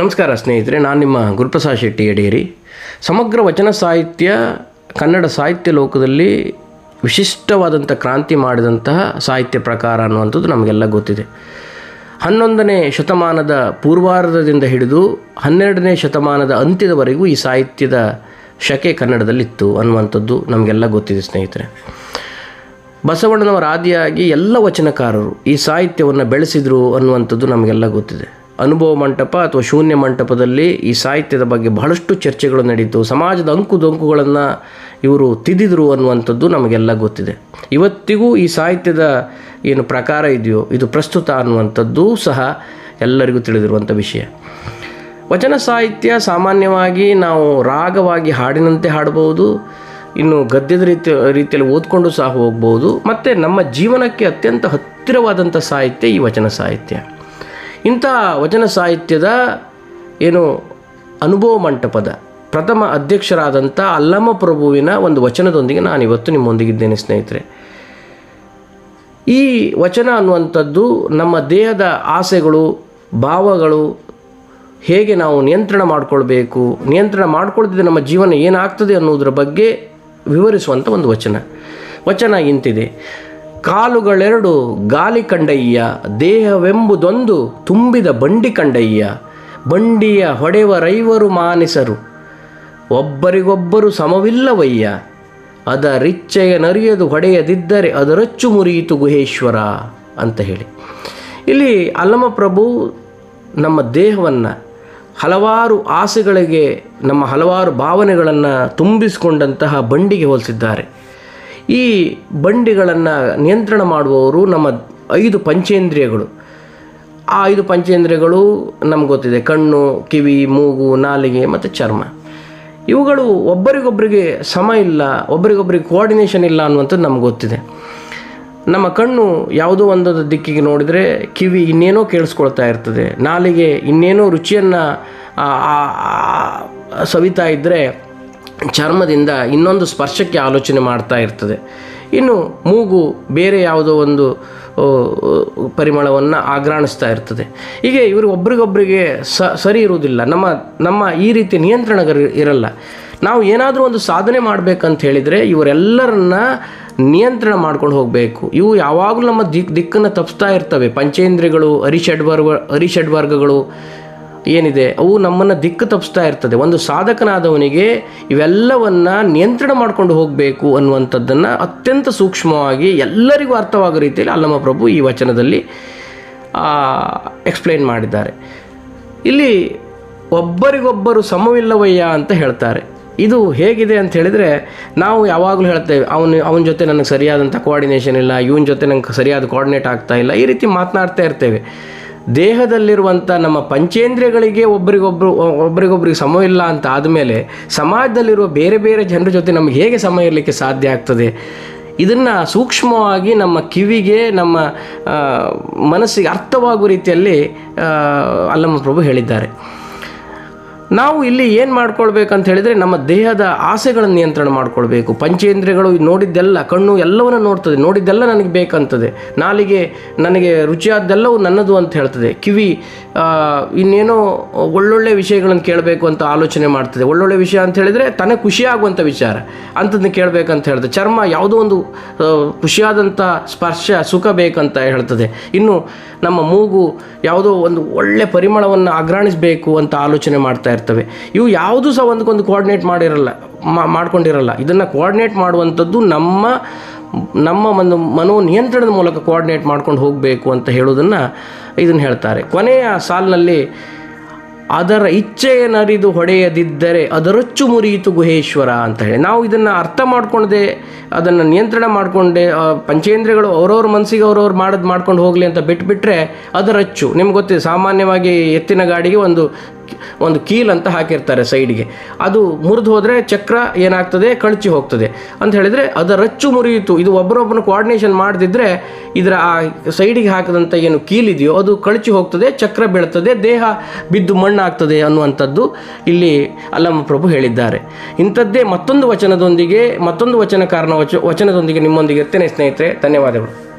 ನಮಸ್ಕಾರ ಸ್ನೇಹಿತರೆ, ನಾನು ನಿಮ್ಮ ಗುರುಪ್ರಸಾದ್ ಶೆಟ್ಟಿ ಯಡೇರಿ ಸಮಗ್ರ ವಚನ ಸಾಹಿತ್ಯ, ಕನ್ನಡ ಸಾಹಿತ್ಯ ಲೋಕದಲ್ಲಿ ವಿಶಿಷ್ಟವಾದಂಥ ಕ್ರಾಂತಿ ಮಾಡಿದಂತಹ ಸಾಹಿತ್ಯ ಪ್ರಕಾರ ಅನ್ನುವಂಥದ್ದು ನಮಗೆಲ್ಲ ಗೊತ್ತಿದೆ. ಹನ್ನೊಂದನೇ ಶತಮಾನದ ಪೂರ್ವಾರ್ಧದಿಂದ ಹಿಡಿದು ಹನ್ನೆರಡನೇ ಶತಮಾನದ ಅಂತ್ಯದವರೆಗೂ ಈ ಸಾಹಿತ್ಯದ ಶಕೆ ಕನ್ನಡದಲ್ಲಿತ್ತು ಅನ್ನುವಂಥದ್ದು ನಮಗೆಲ್ಲ ಗೊತ್ತಿದೆ ಸ್ನೇಹಿತರೆ. ಬಸವಣ್ಣನವರ ಆದಿಯಾಗಿ ಎಲ್ಲ ವಚನಕಾರರು ಈ ಸಾಹಿತ್ಯವನ್ನು ಬೆಳೆಸಿದರು ಅನ್ನುವಂಥದ್ದು ನಮಗೆಲ್ಲ ಗೊತ್ತಿದೆ. ಅನುಭವ ಮಂಟಪ ಅಥವಾ ಶೂನ್ಯ ಮಂಟಪದಲ್ಲಿ ಈ ಸಾಹಿತ್ಯದ ಬಗ್ಗೆ ಬಹಳಷ್ಟು ಚರ್ಚೆಗಳು ನಡೀತು. ಸಮಾಜದ ಅಂಕುದೊಂಕುಗಳನ್ನು ಇವರು ತಿದ್ದಿದ್ರು ಅನ್ನುವಂಥದ್ದು ನಮಗೆಲ್ಲ ಗೊತ್ತಿದೆ. ಇವತ್ತಿಗೂ ಈ ಸಾಹಿತ್ಯದ ಏನು ಪ್ರಕಾರ ಇದೆಯೋ, ಇದು ಪ್ರಸ್ತುತ ಅನ್ನುವಂಥದ್ದು ಸಹ ಎಲ್ಲರಿಗೂ ತಿಳಿದಿರುವಂಥ ವಿಷಯ. ವಚನ ಸಾಹಿತ್ಯ ಸಾಮಾನ್ಯವಾಗಿ ನಾವು ರಾಗವಾಗಿ ಹಾಡಿನಂತೆ ಹಾಡಬಹುದು ಇನ್ನು ಗದ್ಯದ ರೀತಿ, ರೀತಿಯಲ್ಲಿ ಓದ್ಕೊಂಡು ಸಹ ಹೋಗ್ಬೋದು, ಮತ್ತು ನಮ್ಮ ಜೀವನಕ್ಕೆ ಅತ್ಯಂತ ಹತ್ತಿರವಾದಂಥ ಸಾಹಿತ್ಯ ಈ ವಚನ ಸಾಹಿತ್ಯ. ಇಂಥ ವಚನ ಸಾಹಿತ್ಯದ ಏನು ಅನುಭವ ಮಂಟಪದ ಪ್ರಥಮ ಅಧ್ಯಕ್ಷರಾದಂಥ ಅಲ್ಲಮ್ಮ ಪ್ರಭುವಿನ ಒಂದು ವಚನದೊಂದಿಗೆ ನಾನು ಇವತ್ತು ನಿಮ್ಮೊಂದಿಗಿದ್ದೇನೆ, ಸ್ನೇಹಿತರೆ. ಈ ವಚನ ಅನ್ನುವಂಥದ್ದು ನಮ್ಮ ದೇಹದ ಆಸೆಗಳು, ಭಾವಗಳು ಹೇಗೆ ನಾವು ನಿಯಂತ್ರಣ ಮಾಡಿಕೊಳ್ಬೇಕು, ನಿಯಂತ್ರಣ ಮಾಡ್ಕೊಳ್ತಿದ್ರೆ ನಮ್ಮ ಜೀವನ ಏನಾಗ್ತದೆ ಅನ್ನೋದ್ರ ಬಗ್ಗೆ ವಿವರಿಸುವಂಥ ಒಂದು ವಚನ. ವಚನ ಇಂತಿದೆ. ಕಾಲುಗಳೆರಡು ಗಾಲಿ ಕಂಡಯ್ಯ, ದೇಹವೆಂಬುದೊಂದು ತುಂಬಿದ ಬಂಡಿ ಕಂಡಯ್ಯ, ಬಂಡಿಯ ಹೊಡೆವರೈವರು ಮಾನಿಸರು. ಒಬ್ಬರಿಗೊಬ್ಬರು ಸಮವಿಲ್ಲವಯ್ಯ ಅದ ರಿಚ್ಚೆಯ ನರಿಯದು ಹೊಡೆಯದಿದ್ದರೆ ಅದರಚ್ಚು ಮುರಿಯಿತು ಗುಹೇಶ್ವರ ಅಂತ ಹೇಳಿ. ಇಲ್ಲಿ ಅಲ್ಲಮ ಪ್ರಭು ನಮ್ಮ ದೇಹವನ್ನು ಹಲವಾರು ಆಸೆಗಳಿಗೆ, ನಮ್ಮ ಹಲವಾರು ಭಾವನೆಗಳನ್ನು ತುಂಬಿಸಿಕೊಂಡಂತಹ ಬಂಡಿಗೆ ಹೋಲಿಸಿದ್ದಾರೆ. ಈ ಬಂಡಿಗಳನ್ನು ನಿಯಂತ್ರಣ ಮಾಡುವವರು ನಮ್ಮ ಐದು ಪಂಚೇಂದ್ರಿಯಗಳು. ಆ ಐದು ಪಂಚೇಂದ್ರಿಯಗಳು ನಮ್ಗೆ ಗೊತ್ತಿದೆ, ಕಣ್ಣು, ಕಿವಿ, ಮೂಗು, ನಾಲಿಗೆ ಮತ್ತು ಚರ್ಮ. ಇವುಗಳು ಒಬ್ಬರಿಗೊಬ್ಬರಿಗೆ ಸಮ ಇಲ್ಲ ಒಬ್ಬರಿಗೊಬ್ಬರಿಗೆ ಕೋಆರ್ಡಿನೇಷನ್ ಇಲ್ಲ ಅನ್ನುವಂಥದ್ದು ನಮ್ಗೆ ಗೊತ್ತಿದೆ. ನಮ್ಮ ಕಣ್ಣು ಯಾವುದೋ ಒಂದೊಂದು ದಿಕ್ಕಿಗೆ ನೋಡಿದರೆ ಕಿವಿ ಇನ್ನೇನೋ ಕೇಳಿಸ್ಕೊಳ್ತಾ ಇರ್ತದೆ, ನಾಲಿಗೆ ಇನ್ನೇನೋ ರುಚಿಯನ್ನು ಸವಿತಾ ಇದ್ದರೆ ಚರ್ಮದಿಂದ ಇನ್ನೊಂದು ಸ್ಪರ್ಶಕ್ಕೆ ಆಲೋಚನೆ ಮಾಡ್ತಾ ಇರ್ತದೆ. ಇನ್ನು ಮೂಗು ಬೇರೆ ಯಾವುದೋ ಒಂದು ಪರಿಮಳವನ್ನು ಆಗ್ರಾಣಿಸ್ತಾ ಇರ್ತದೆ. ಹೀಗೆ ಇವರು ಒಬ್ರಿಗೊಬ್ಬರಿಗೆ ಸ, ಸರಿ ಇರುವುದಿಲ್ಲ. ನಮ್ಮ ನಮ್ಮ ಈ ರೀತಿ ನಿಯಂತ್ರಣ ಇರಲ್ಲ. ನಾವು ಏನಾದರೂ ಒಂದು ಸಾಧನೆ ಮಾಡಬೇಕಂತ ಹೇಳಿದರೆ ಇವರೆಲ್ಲರನ್ನ ನಿಯಂತ್ರಣ ಮಾಡ್ಕೊಂಡು ಹೋಗಬೇಕು. ಇವು ಯಾವಾಗಲೂ ನಮ್ಮ ದಿಕ್, ದಿಕ್ಕನ್ನು ತಪ್ಪಿಸ್ತಾ ಇರ್ತವೆ. ಪಂಚೇಂದ್ರಿಗಳು ಅರಿಷಡ್ವರ್ಗ, ಅರಿಷಡ್ವರ್ಗಗಳು ಏನಿದೆ? ಅವು ನಮ್ಮನ್ನು ದಿಕ್ಕು ತಪ್ಪಿಸ್ತಾ ಇರ್ತದೆ. ಒಂದು ಸಾಧಕನಾದವನಿಗೆ ಇವೆಲ್ಲವನ್ನು ನಿಯಂತ್ರಣ ಮಾಡಿಕೊಂಡು ಹೋಗಬೇಕು ಅನ್ನುವಂಥದ್ದನ್ನು ಅತ್ಯಂತ ಸೂಕ್ಷ್ಮವಾಗಿ ಎಲ್ಲರಿಗೂ ಅರ್ಥವಾಗೋ ರೀತಿಯಲ್ಲಿ ಅಲ್ಲಮ್ಮ ಪ್ರಭು ಈ ವಚನದಲ್ಲಿ ಎಕ್ಸ್ಪ್ಲೈನ್ ಮಾಡಿದ್ದಾರೆ. ಇಲ್ಲಿ ಒಬ್ಬರಿಗೊಬ್ಬರು ಸಮವಿಲ್ಲವಯ್ಯ ಅಂತ ಹೇಳ್ತಾರೆ. ಇದು ಹೇಗಿದೆ ಅಂತ ಹೇಳಿದರೆ, ನಾವು ಯಾವಾಗಲೂ ಹೇಳ್ತೇವೆ, ಅವನು, ಅವನ ಜೊತೆ ನನಗೆ ಸರಿಯಾದಂಥ ಕೋಆರ್ಡಿನೇಷನ್ ಇಲ್ಲ, ಇವನ ಜೊತೆ ನಂಗೆ ಸರಿಯಾದ ಕೋಆರ್ಡಿನೇಟ್ ಆಗ್ತಾ ಇಲ್ಲ, ಈ ರೀತಿ ಮಾತನಾಡ್ತಾ ಇರ್ತೇವೆ. ದೇಹದಲ್ಲಿರುವಂಥ ನಮ್ಮ ಪಂಚೇಂದ್ರಿಯಗಳಿಗೆ ಒಬ್ರಿಗೊಬ್ರು ಒಬ್ರಿಗೊಬ್ರಿಗೆ ಇಲ್ಲ ಅಂತ ಆದಮೇಲೆ ಸಮಾಜದಲ್ಲಿರುವ ಬೇರೆ ಬೇರೆ ಜನರ ಜೊತೆ ನಮಗೆ ಹೇಗೆ ಸಮಯ ಇರಲಿಕ್ಕೆ ಸಾಧ್ಯ ಆಗ್ತದೆ? ಇದನ್ನು ಸೂಕ್ಷ್ಮವಾಗಿ ನಮ್ಮ ಕಿವಿಗೆ, ನಮ್ಮ ಮನಸ್ಸಿಗೆ ಅರ್ಥವಾಗುವ ರೀತಿಯಲ್ಲಿ ಅಲ್ಲಮ್ಮ ಪ್ರಭು ಹೇಳಿದ್ದಾರೆ. ನಾವು ಇಲ್ಲಿ ಏನು ಮಾಡ್ಕೊಳ್ಬೇಕಂತ ಹೇಳಿದರೆ ನಮ್ಮ ದೇಹದ ಆಸೆಗಳನ್ನು ನಿಯಂತ್ರಣ ಮಾಡ್ಕೊಳ್ಬೇಕು. ಪಂಚೇಂದ್ರಿಯಗಳು ನೋಡಿದ್ದೆಲ್ಲ, ಕಣ್ಣು ಎಲ್ಲವನ್ನು ನೋಡ್ತದೆ. ನೋಡಿದ್ದೆಲ್ಲ ನನಗೆ ಬೇಕಂತದೆ. ನಾಲಿಗೆ ನನಗೆ ರುಚಿಯಾದ್ದೆಲ್ಲವೂ ನನ್ನದು ಅಂತ ಹೇಳ್ತದೆ. ಕಿವಿ ಇನ್ನೇನೋ ಒಳ್ಳೊಳ್ಳೆ ವಿಷಯಗಳನ್ನು ಕೇಳಬೇಕು ಅಂತ ಆಲೋಚನೆ ಮಾಡ್ತದೆ. ಒಳ್ಳೊಳ್ಳೆ ವಿಷಯ ಅಂತ ಹೇಳಿದರೆ ತನಗೆ ಖುಷಿಯಾಗುವಂಥ ವಿಚಾರ ಅಂಥದ್ದನ್ನ ಕೇಳಬೇಕಂತ ಹೇಳ್ತದೆ ಚರ್ಮ ಯಾವುದೋ ಒಂದು ಖುಷಿಯಾದಂಥ ಸ್ಪರ್ಶ, ಸುಖ ಬೇಕಂತ ಹೇಳ್ತದೆ. ಇನ್ನು ನಮ್ಮ ಮೂಗು ಯಾವುದೋ ಒಂದು ಒಳ್ಳೆ ಪರಿಮಳವನ್ನು ಅಗ್ರಾಣಿಸಬೇಕು ಅಂತ ಆಲೋಚನೆ ಮಾಡ್ತಾ ಇರ್ತವೆ. ಇವು ಯಾವುದೂ ಸಹ ಒಂದಕ್ಕೊಂದು ಕೋಆರ್ಡಿನೇಟ್ ಮಾಡಿರಲ್ಲ ಮಾಡ್ಕೊಂಡಿರಲ್ಲ. ಇದನ್ನು ಕೋಆರ್ಡಿನೇಟ್ ಮಾಡುವಂಥದ್ದು ನಮ್ಮ ನಮ್ಮ ಒಂದು ಮನೋ ನಿಯಂತ್ರಣದ ಮೂಲಕ ಕೋಆರ್ಡಿನೇಟ್ ಮಾಡ್ಕೊಂಡು ಹೋಗಬೇಕು ಅಂತ ಹೇಳೋದನ್ನು ಇದನ್ನು ಹೇಳ್ತಾರೆ. ಕೊನೆಯ ಸಾಲಿನಲ್ಲಿ, ಅದರ ಇಚ್ಛೆಯನ್ನರಿದು ಹೊಡೆಯದಿದ್ದರೆ ಅದರಚ್ಚು ಮುರಿಯಿತು ಗುಹೇಶ್ವರ ಅಂತ ಹೇಳಿ. ನಾವು ಇದನ್ನು ಅರ್ಥ ಮಾಡ್ಕೊಂಡೆ ಅದನ್ನು ನಿಯಂತ್ರಣ ಮಾಡಿಕೊಂಡೆ ಪಂಚೇಂದ್ರಿಯಗಳು ಅವ್ರವ್ರ ಮನಸ್ಸಿಗೆ ಅವ್ರವ್ರು ಮಾಡೋದು ಮಾಡ್ಕೊಂಡು ಹೋಗಲಿ ಅಂತ ಬಿಟ್ಟುಬಿಟ್ರೆ ಅದರಚ್ಚು. ನಿಮ್ಗೆ ಗೊತ್ತಿದೆ, ಸಾಮಾನ್ಯವಾಗಿ ಎತ್ತಿನ ಗಾಡಿಗೆ ಒಂದು ಒಂದು ಕೀಲ್ ಅಂತ ಹಾಕಿರ್ತಾರೆ ಸೈಡ್ಗೆ. ಅದು ಮುರಿದು ಹೋದರೆ ಚಕ್ರ ಏನಾಗ್ತದೆ? ಕಳಚಿ ಹೋಗ್ತದೆ. ಅಂತ ಹೇಳಿದರೆ ಅದರ ರಚ್ಚು ಮುರಿಯಿತು. ಇದು ಒಬ್ಬರೊಬ್ಬನ ಕೋಆರ್ಡಿನೇಷನ್ ಮಾಡದಿದ್ದರೆ ಇದರ ಆ ಸೈಡಿಗೆ ಹಾಕಿದಂಥ ಏನು ಕೀಲಿದೆಯೋ ಅದು ಕಳಚಿ ಹೋಗ್ತದೆ, ಚಕ್ರ ಬೀಳ್ತದೆ, ದೇಹ ಬಿದ್ದು ಮಣ್ಣಾಗ್ತದೆ ಅನ್ನುವಂಥದ್ದು ಇಲ್ಲಿ ಅಲ್ಲಮ್ಮ ಪ್ರಭು ಹೇಳಿದ್ದಾರೆ. ಇಂಥದ್ದೇ ಮತ್ತೊಂದು ವಚನದೊಂದಿಗೆ, ಮತ್ತೊಂದು ವಚನ ಕಾರಣ ವಚ, ವಚನದೊಂದಿಗೆ ನಿಮ್ಮೊಂದಿಗೆ ಇರ್ತೇನೆ ಸ್ನೇಹಿತರೆ. ಧನ್ಯವಾದಗಳು.